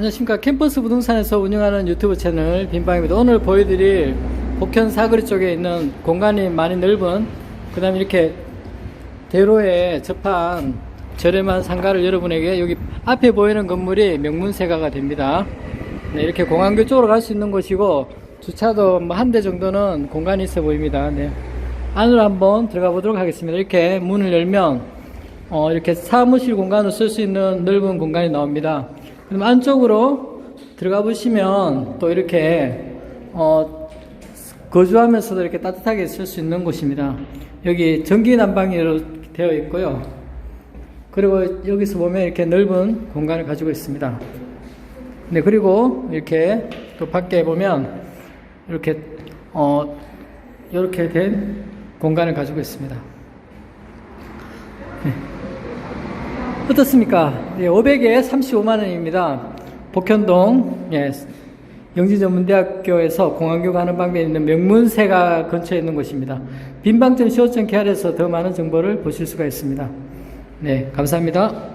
안녕하십니까 캠퍼스 부동산에서 운영하는 유튜브 채널 빈방입니다 오늘 보여드릴 복현 사거리 쪽에 있는 공간이 많이 넓은 그 다음에 이렇게 대로에 접한 저렴한 상가를 여러분에게 여기 앞에 보이는 건물이 명문세가가 됩니다 네, 이렇게 공항교 쪽으로 갈 수 있는 곳이고 주차도 뭐 한 대 정도는 공간이 있어 보입니다 네. 안으로 한번 들어가 보도록 하겠습니다 이렇게 문을 열면 어, 이렇게 사무실 공간으로 쓸 수 있는 넓은 공간이 나옵니다. 그럼 안쪽으로 들어가 보시면 또 이렇게 어, 거주하면서도 이렇게 따뜻하게 쓸 수 있는 곳입니다. 여기 전기 난방으로 되어 있고요. 그리고 여기서 보면 이렇게 넓은 공간을 가지고 있습니다. 네, 그리고 이렇게 또 밖에 보면 이렇게 어, 이렇게 된 공간을 가지고 있습니다. 어떻습니까? 예, 500에 35만 원입니다. 복현동 예, 영지전문대학교에서 공항교 가는 방면에 있는 명문세가 근처에 있는 곳입니다. 빈방점 co.kr에서 더 많은 정보를 보실 수가 있습니다. 네, 감사합니다.